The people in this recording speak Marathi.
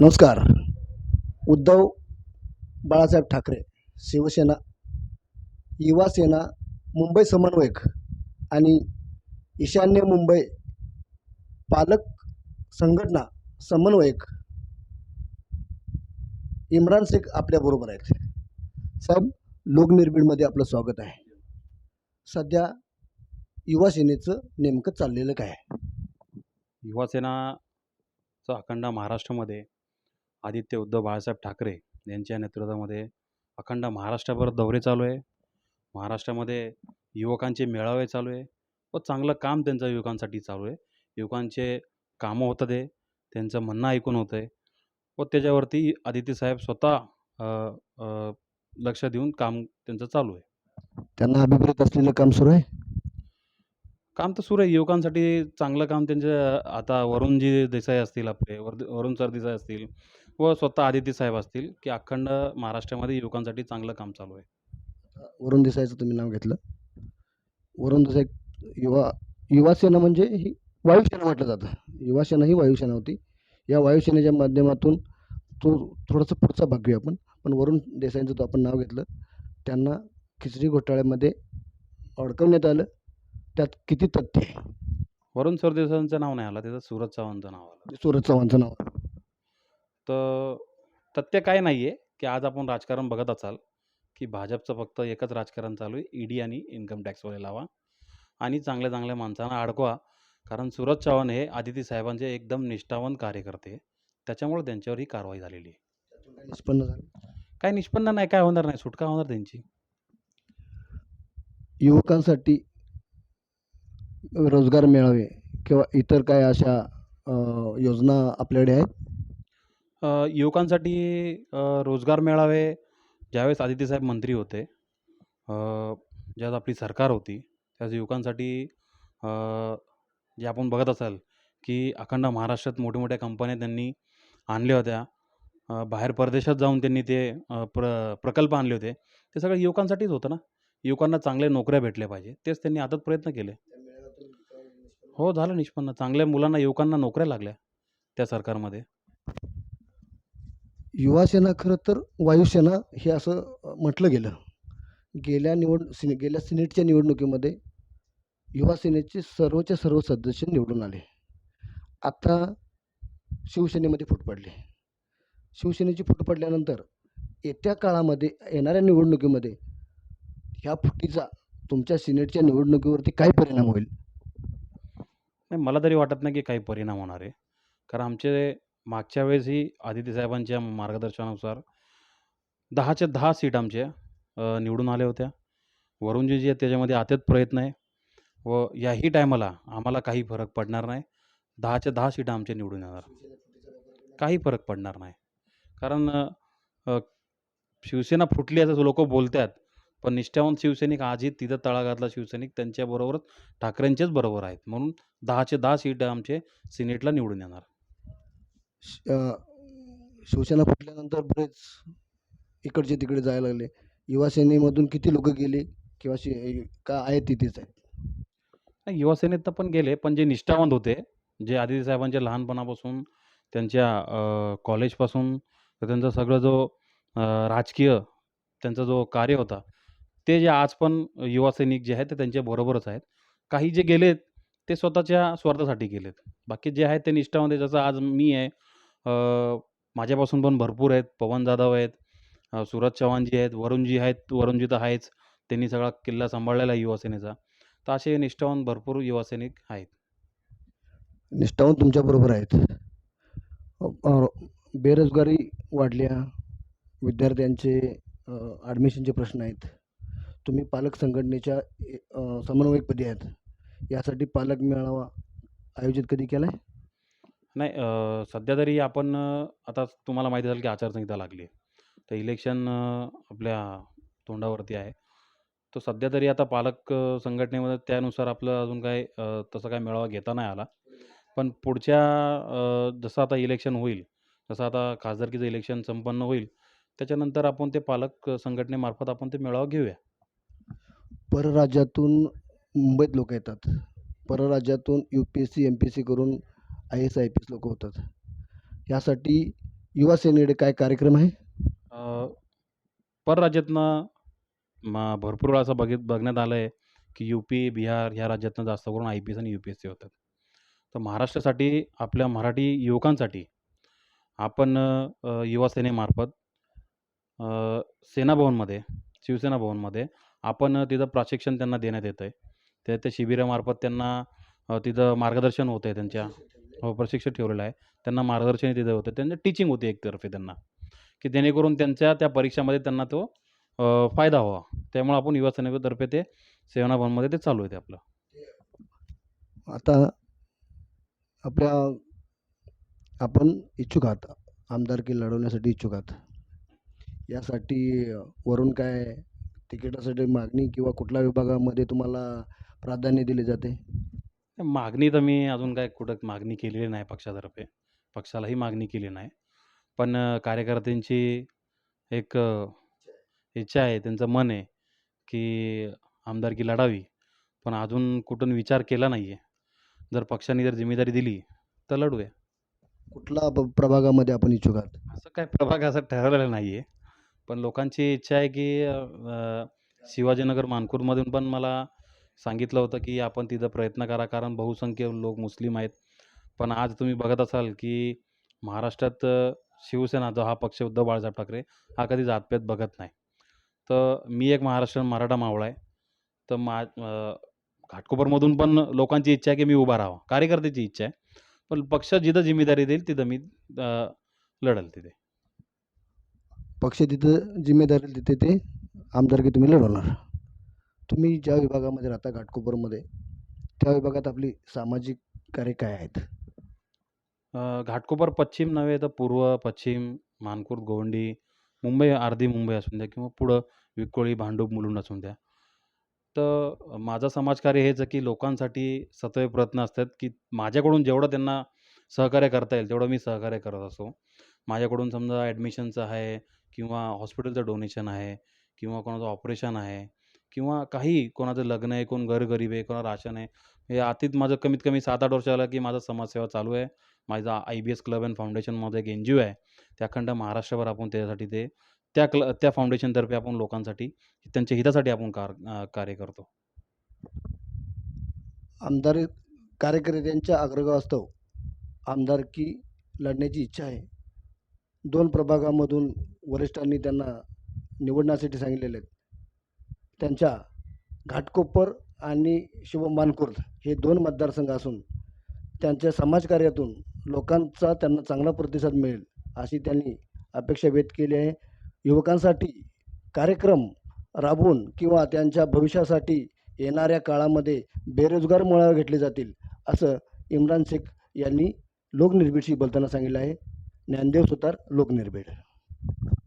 नमस्कार. उद्धव बाळासाहेब ठाकरे शिवसेना युवा सेना मुंबई समन्वयक आणि ईशान्य मुंबई पालक संघटना समन्वयक इम्रान शेख आपल्याबरोबर आहेत. साहेब लोकनिर्भीडमध्ये आपलं स्वागत आहे. सध्या युवा सेनेचं नेमकं चाललेलं काय आहे? युवासेनाचा अखंड महाराष्ट्रामध्ये आदित्य उद्धव बाळासाहेब ठाकरे यांच्या नेतृत्वामध्ये अखंड महाराष्ट्रभर दौरे चालू आहे. महाराष्ट्रामध्ये युवकांचे मेळावे चालू आहे व चांगलं काम त्यांचं युवकांसाठी चालू आहे. युवकांचे कामं होतं ते त्यांचं म्हणणं ऐकून होतं आहे व त्याच्यावरती आदित्य साहेब स्वतः लक्ष देऊन काम त्यांचं चालू आहे. त्यांना अभिप्रेत असलेलं काम सुरू आहे? काम तर सुरू आहे. युवकांसाठी चांगलं काम त्यांचं आता वरुणजी देसाई असतील आपले वर वरुण सर देसाई असतील व स्वतः आदित्य साहेब असतील की अखंड महाराष्ट्रामध्ये युवकांसाठी चांगलं काम चालू आहे? वरुण देसाईचं तुम्ही नाव घेतलं. वरुण देसाई युवा युवा सेना म्हणजे ही वायुसेना म्हटलं जातं. युवा सेना ही वायुसेना होती. या वायुसेनेच्या माध्यमातून तो थोडंसं पुढचा भाग घेऊ आपण. पण वरुण देसाईंचं तो आपण नाव घेतलं. त्यांना खिचडी घोटाळ्यामध्ये अडकवण्यात आलं. त्यात किती तथ्य आहे? वरुण सरदेसाईंचं नाव नाही आलं त्याचं सूरज चव्हाणचं नाव आलं. सूरज चव्हाणचं नाव तर तथ्य काय नाही आहे की आज आपण राजकारण बघत असाल की भाजपचं फक्त एकच राजकारण चालू आहे ईडी आणि इन्कम टॅक्सवाले लावा. आणि चांगल्या चांगल्या माणसांना अडकवा कारण सूरज चव्हाण हे आदिती साहेबांचे एकदम निष्ठावंत कार्यकर्ते आहे. त्याच्यामुळे त्यांच्यावर ही कारवाई झालेली आहे. निष्पन्न झालं काय निष्पन्न नाही काय होणार नाही सुटका होणार त्यांची. युवकांसाठी रोजगार मिळावे किंवा इतर काय अशा अ, योजना आपल्याकडे आहेत? अ, युवकांसाठी अ, रोजगार मेळावे ज्यावेळेस आदित्य साहेब मंत्री होते अ, ज्यावेळेस आपली सरकार होती त्यावेळेस युवकांसाठी अ, जे आपण बघत असाल की अखंड महाराष्ट्रात मोठ्या कंपन्या त्यांनी आणल्या होत्या अ, बाहेर परदेशात जाऊन त्यांनी ते अ, प्र प्रकल्प आणले होते ते सगळं युवकांसाठीच होतं ना? युवकांना चांगल्या नोकऱ्या भेटल्या पाहिजे तेच त्यांनी आताच प्रयत्न केले. हो झालं निष्पन्न. चांगल्या मुलांना युवकांना नोकऱ्या लागल्या त्या सरकारमध्ये. युवासेना खरं तर वायुसेना हे असं म्हटलं गेलं. गेल्या निवड सिने गेल्या सिनेटच्या निवडणुकीमध्ये युवासेनेचे सर्वच्या सर्व सदस्य निवडून आले. आता शिवसेनेमध्ये फूट पडली. शिवसेनेची फूट पडल्यानंतर येत्या काळामध्ये येणाऱ्या निवडणुकीमध्ये ह्या फुटीचा तुमच्या सिनेटच्या निवडणुकीवरती काय परिणाम होईल? नाही मला तरी वाटत नाही की काही परिणाम होणार आहे. कारण आमचे मागच्या वेळेसही आदित्य साहेबांच्या मार्गदर्शनानुसार दहाच्या दहा सीट आमच्या अ, निवडून आल्या होत्या. वरुणजी जे आहेत त्याच्यामध्ये आत्यात प्रयत्न आहे व याही टायमाला आम्हाला काही फरक पडणार नाही. दहाच्या दहा सीटा आमच्या निवडून येणार. काही फरक पडणार नाही. कारण अ, अ, शिवसेना फुटली असं लोक बोलतात पण निष्ठावंत शिवसैनिक आजही तिथं तळागातला शिवसैनिक त्यांच्याबरोबरच ठाकरेंचेच बरोबर आहेत. म्हणून दहाचे दहा सीट आमचे सिनेटला निवडून येणार. श- शिवसेना फुटल्यानंतर बरेच इकडचे तिकडे जायला लागले. युवासेनेमधून किती लोक गेले किंवा शि का आहेत तिथेच आहेत? नाही युवासेनेत पण गेले पण जे निष्ठावंत होते जे आदित्य साहेबांच्या लहानपणापासून त्यांच्या कॉलेजपासून तर त्यांचा सगळं जो राजकीय त्यांचा जो कार्य होता ते जे आज पण युवा सैनिक जे आहेत ते त्यांच्या बरोबरच आहेत. काही जे गेलेत ते स्वतःच्या स्वार्थासाठी गेलेत. बाकी जे आहेत ते निष्ठावंत जसं आज मी आहे माझ्यापासून पण भरपूर आहेत. पवन जाधव आहेत सूरज चव्हाणजी आहेत वरुणजी आहेत वरुणजी तर आहेच. त्यांनी सगळा किल्ला सांभाळलेला आहे युवासेनेचा. तर असे निष्ठावान भरपूर युवासैनिक आहेत. निष्ठावून तुमच्याबरोबर आहेत. अ, बेरोजगारी वाढल्या विद्यार्थ्यांचे ॲडमिशनचे प्रश्न आहेत. तुम्ही पालक संघटनेच्या अ, समन्वयकपदी आहेत. यासाठी पालक मेळावा आयोजित कधी केला आहे नाही अ, सध्या तरी आपण अ, आता तुम्हाला माहिती असेल की आचारसंहिता लागली आहे. तर इलेक्शन अ, आपल्या तोंडावरती आहे. तर सध्या तरी आता पालक अ, संघटनेमध्ये त्यानुसार आपलं अजून काय अ, तसं काय मेळावा घेता नाही आला. पण पुढच्या अ, जसं आता इलेक्शन होईल जसं आता खासदारकीचं इलेक्शन संपन्न होईल त्याच्यानंतर आपण ते पालक अ, संघटनेमार्फत आपण ते मेळावा घेऊया. परराज्यातून मुंबईत लोक येतात. परराज्यातून U P S C M P S C करून I S I P S लोक होतात यासाठी युवा सेनेकडे काय कार्यक्रम आहे परराज्यातनं मा भरपूर वेळा असं बघित बघण्यात आलं आहे की यू पी, बिहार ह्या राज्यातनं जास्त करून आय पी एस आणि यू पी एस सी होतात. तर महाराष्ट्रासाठी आपल्या मराठी युवकांसाठी आपण युवा सेनेमार्फत सेनाभवनमध्ये सेना भवनमध्ये, शिवसेना भवनमध्ये आपण तिथं प्रशिक्षण त्यांना देण्यात येतं आहे. त्या त्या शिबिरामार्फत त्यांना तिथं मार्गदर्शन होतं आहे त्यांच्या हो, प्रशिक्षक ठेवलेलं आहे. त्यांना मार्गदर्शन दिलं होतं. त्यांचं टीचिंग होती एकतर्फे त्यांना, की जेणेकरून त्यांच्या त्या परीक्षामध्ये त्यांना तो अ, फायदा व्हावा. त्यामुळे आपण युवा सेनेतर्फे ते सेना भवनमध्ये ते चालू आहे ते आपलं. आता आपल्या आपण इच्छुक आहात. आमदारकी लढवण्यासाठी इच्छुक आहात. यासाठी अ, वरून काय तिकिटासाठी मागणी किंवा कुठल्या विभागामध्ये तुम्हाला प्राधान्य दिले जाते? मागणी तर मी अजून काय कुठं मागणी केलेली नाही पक्षातर्फे. पक्षालाही मागणी केली नाही. पण कार्यकर्त्यांची एक इच्छा आहे, त्यांचं मन आहे, की आमदारकी लढावी. पण अजून कुठून विचार केला नाही आहे. जर पक्षाने जर जिम्मेदारी दिली, तर लढूया. कुठला प्रभागामध्ये आपण इच्छुक आहात? असं काही प्रभाग असं ठरवलेला नाही आहे. पण लोकांची इच्छा आहे, की शिवाजीनगर मानखुर्दमधून पण मला सांगितलं होतं, की आपण तिथं प्रयत्न करा. कारण बहुसंख्य लोक मुस्लिम आहेत. पण आज तुम्ही बघत असाल, की महाराष्ट्रात शिवसेना जो हा पक्ष उद्धव बाळासाहेब ठाकरे हा कधी जातपेत बघत नाही. तर मी एक महाराष्ट्रीयन मराठा मावळा आहे. तर मा घाटकोपरमधून पण लोकांची इच्छा आहे, की मी उभा राहावा. कार्यकर्त्याची इच्छा आहे. पण पक्ष जिथं जिम्मेदारी देईल तिथं मी लढेल तिथे. पक्ष तिथं जिम्मेदारी तिथे ते आमदारकी तुम्ही लढवणार. तुम्ही ज्या विभागामध्ये राहता घाटकोपरमध्ये, त्या विभागात आपली सामाजिक कार्य काय आहेत? अ, घाटकोपर पश्चिम नव्हे तर पूर्व, पश्चिम, मानकूर गोवंडी, मुंबई अर्धी मुंबई असून द्या किंवा पुढं विक्रोळी, भांडूप, मुलुंड असून द्या. तर माझं समाजकार्य हेच आहे, की लोकांसाठी सतत प्रयत्न असतात, की माझ्याकडून जेवढं त्यांना सहकार्य करता येईल, तेवढं मी सहकार्य करत असतो. माझ्याकडून समजा ॲडमिशनचं आहे किंवा हॉस्पिटलचं डोनेशन आहे किंवा कोणाचं ऑपरेशन आहे किंवा काही कोणाचं लग्न आहे, कोण घरगरीब आहे, कोणाला राशन आहे. हे आतीत माझं कमीत कमी 7-8 वर्ष झालं, की माझं समाजसेवा चालू आहे. माझा आय-बी-एस क्लब अँड फाउंडेशनमध्ये एक एन-जी-ओ आहे. त्या अखंड महाराष्ट्रभर आपण त्याच्यासाठी ते त्या क्ल त्या फाउंडेशनतर्फे आपण लोकांसाठी त्यांच्या हितासाठी आपण कार कार्य करतो. आमदार कार्यकर्त्यांच्या आग्रह असतो आमदारकी लढण्याची इच्छा आहे. दोन प्रभागामधून वरिष्ठांनी त्यांना निवडण्यासाठी सांगितलेले आहेत. त्यांच्या घाटकोपर आणि शिवम मानकुर्द हे दोन मतदारसंघ असून त्यांच्या समाजकार्यातून लोकांचा त्यांना चांगला प्रतिसाद मिळेल, अशी त्यांनी अपेक्षा व्यक्त केली आहे. युवकांसाठी कार्यक्रम राबवून किंवा त्यांच्या भविष्यासाठी येणाऱ्या काळामध्ये बेरोजगार मुळावर घेतले जातील, असं इम्रान शेख यांनी लोकनिर्भीडशी बोलताना सांगितलं आहे. ज्ञानदेव सुतार, लोकनिर्भीड.